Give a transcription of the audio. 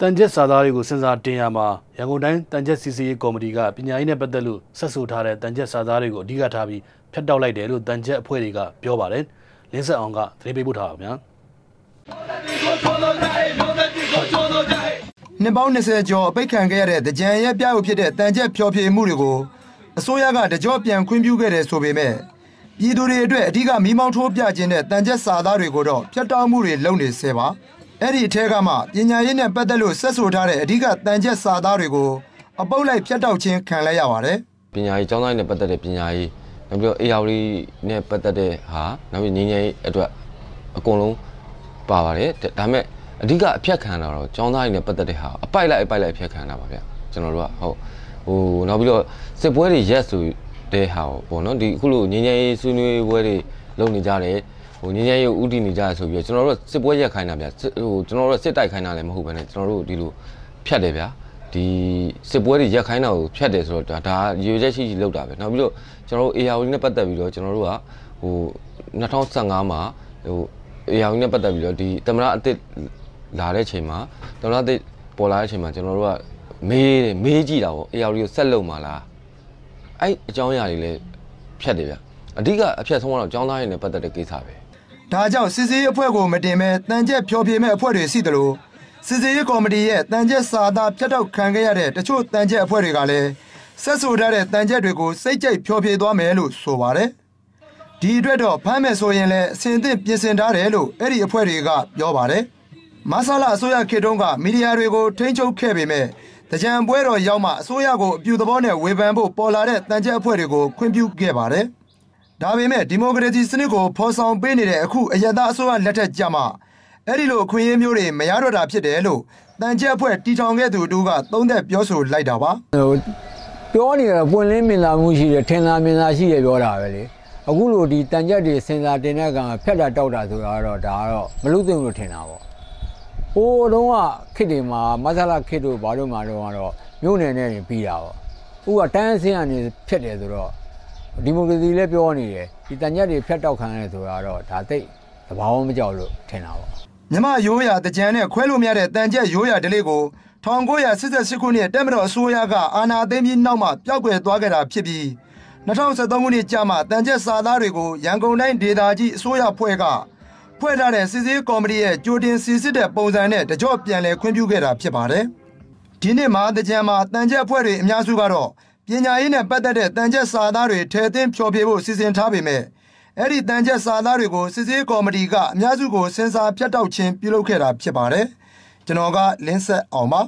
တန်ချက်စာသားတွေကိုစဉ်စားတင်ရမှာရန်ကုန်တိုင်းတန်ချက်စီစီရေးကော်မတီကပညာရေးနဲ့ပတ်သက်လို့ဆက်ဆိုထားတဲ့တန်ချက်စာသားတွေကိုအဓိကထားပြီးဖျက်တောက်လိုက်တယ်လို့တန်ချက်အဖွဲ့တွေကပြောပါတယ်။လင်းဆက်အောင်ကသတင်းပေးပို့ထားပါဗျာ။နှစ်ပေါင်း20ကျော်အပိတ်ခံခဲ့ရတဲ့တကြံရဲ့ပြရုပ်ဖြစ်တဲ့တန်ချက်ဖျော်ဖြေမှုတွေကိုအစိုးရကတကြောပြန်ခွင့်ပြုခဲ့တယ်ဆိုပေမဲ့ပြည်သူတွေအတွက်အဓိကမီးမောင်းထိုးပြခြင်းတဲ့တန်ချက်စာသားတွေကိုတော့ဖျက်တောက်မှုတွေလုပ်နေဆဲပါ။ အဲ့ဒီအထက်ကမှပညာရေးနဲ့ပတ်သက်လို့ဆက်ဆိုထားတဲ့အဓိကတန်ချက်စာသားတွေကိုအပုတ်လိုက်ဖြတ်တောက်ခြင်းခံလဲရပါတယ်ပညာရေးကျောင်းသားတွေနဲ့ပတ်သက်တဲ့ပညာရေးနောက်ပြီးတော့ AR နဲ့ပတ်သက်တဲ့ဟာနောက်ပြီးငင်းငယ်အတွက်အကုန်လုံးပါပါတယ်ဒါပေမဲ့အဓိကအဖြတ်ခံတာတော့ကျောင်းသားတွေနဲ့ပတ်သက်တဲ့ဟာအပိုက်လိုက်အပိုက်လိုက်အဖြတ်ခံတာပါဗျကျွန်တော်တို့ကဟုတ်ဟိုနောက်ပြီးတော့စစ်ပွဲတွေရက်ဆိုတဲ့ဟာပေါ့နော်ဒီအခုလိုငင်းငယ်ဆွေးနွေးပွဲတွေလုပ်နေကြတယ်ဟို ငင်းငယ်ရုပ်ဥတည်နေကြဆိုပြီးတော့ကျွန်တော်တို့စစ်ပွဲရက်ခိုင်းတာဗျဟိုကျွန်တော်တို့စစ်တိုက်ခိုင်းတာလည်းမဟုတ်ဘဲနဲ့ကျွန်တော်တို့ဒီလိုဖြတ်တယ်ဗျာဒီစစ်ပွဲတွေရက်ခိုင်းတာကိုဖြတ်တယ်ဆိုတော့ဒါဒါရေချက်ရှိရှိလောက်တာပဲနောက်ပြီးတော့ကျွန်တော်တို့ AR နဲ့ပတ်သက်ပြီးတော့ကျွန်တော်တို့ကဟို2015မှာဟို AR နဲ့ပတ်သက်ပြီးတော့ဒီသမရအစ်စ်လာတဲ့ချိန်မှာသမရအစ်စ်ပေါ်လာတဲ့ချိန်မှာကျွန်တော်တို့ကမေးတယ်မေးကြည့်တာပေါ့ AR ကိုဆက်လုပ်မှာလားအဲ့အကြောင်းအရာတွေလည်းဖြတ်တယ်ဗျအဓိကအဖြတ်ဆုံးကတော့ကျောင်းသားတွေနဲ့ပတ်သက်တဲ့ကိစ္စပဲ ဒါကြောင့်စစ်စေးအဖွဲ့ကိုမတင်မဲ့တန်ကျက်ဖြောပြမဲ့အဖွဲ့တွေရှိသလိုစစ်စေးကော်မတီရဲ့တန်ကျက်စာသားဖျက်တောက်ခံခဲ့ရတဲ့တချို့တန်ကျက်အဖွဲ့တွေကလည်းဆက်ဆိုထားတဲ့တန်ကျက်တွေကိုစိတ်ကြိုက်ဖြောပြသွားမယ်လို့ဆိုပါတယ်ဒီအတွက်တော့ဖမ်းမယ်ဆိုရင်လည်းအစဉ်သင့်ပြင်ဆင်ထားတယ်လို့အဲ့ဒီအဖွဲ့တွေကပြောပါတယ်မဆလာအစိုးရခေတုံးကမီဒီယာတွေကိုထိန်းချုပ်ခဲ့ပေမဲ့တကြံပွဲတော်ရောက်မှအစိုးရကိုအပြူသဘောနဲ့ဝေဖန်ဖို့ပေါ်လာတဲ့တန်ကျက်အဖွဲ့တွေကိုခွင့်ပြုခဲ့ပါတယ် ဒါပေမဲ့ဒီမိုကရေစီစနစ်ကိုဖော်ဆောင်ပေးနေတဲ့အခုအယက်သားအစိုးရလက်ထက်ကြမှာအဲ့ဒီလိုအခွင့်အရေးမျိုးတွေမရတော့တာဖြစ်တယ်လို့တန်ချက်အဖွဲ့တီထောင်ခဲ့သူတို့ကသုံးသက်ပြောဆိုလိုက်တာပါပြောနေရပွင့်လင်းမြင်လာမှုရှိတယ်ထင်သာမြင်သာရှိတယ်ပြောတာပဲလေအခုလိုဒီတန်ကြက်တွေစင်စာတင်တဲ့ကံဖြတ်တာတောက်တာဆိုတာတော့ဒါကတော့မလို့သိဘူးလို့ထင်တာပေါ့ဟိုတုန်းကခစ်တွေမှာမဆလာခစ်တို့ဘာလို့မှတော့ကတော့မြို့နယ်နဲ့ပြီးတာပေါ့အခုကတန်းအစင်းကနေဖြတ်တယ်ဆိုတော့ ဒီမိုကရေစီလည်းပြောနေတယ်ဒီတညက်တွေဖြတ်တောက်ခံရတယ်ဆိုတာတော့ဒါသိသဘာဝမကြောက်လို့ထင်တာပေါ့မြမရိုးရာတကြံနဲ့ခွဲလို့မရတဲ့တန်ကြက်ရိုးရာဒလေးကို1988ခုနှစ်တက်မတော်အစိုးရကအာဏာသိမ်းပြီးနောက်မှပျောက်ကွယ်သွားခဲ့တာဖြစ်ပြီး2013ခုနှစ်ကြာမှတန်ကြက်စာသားတွေကိုရန်ကုန်တိုင်းဒေသကြီးအစိုးရဖွဲ့ကဖွဲ့ထားတဲ့စစ်စေးကော်မတီရဲ့ကြိုတင်စီစစ်တဲ့ပုံစံနဲ့တကြော့ပြန်လည်ခွင့်ပြုခဲ့တာဖြစ်ပါတယ်။ဒီနှစ်မှာတကြံမှာတန်ကြက်ဖွဲ့တွေအများစုကတော့ ပညာရေးနဲ့ပတ်သက်တဲ့တန်ချက်စာသားတွေထဲသွင်းဖျော်ဖြေဖို့စီစဉ်ထားပေမဲ့အဲ့ဒီတန်ချက်စာသားတွေကိုစစ်ဆေးကော်မတီကအများစုကိုစင်စာဖြတ်တောက်ခြင်းပြုလုပ်ခဲ့တာဖြစ်ပါတယ်ကျွန်တော်ကလင်းဆက်အောင်ပါ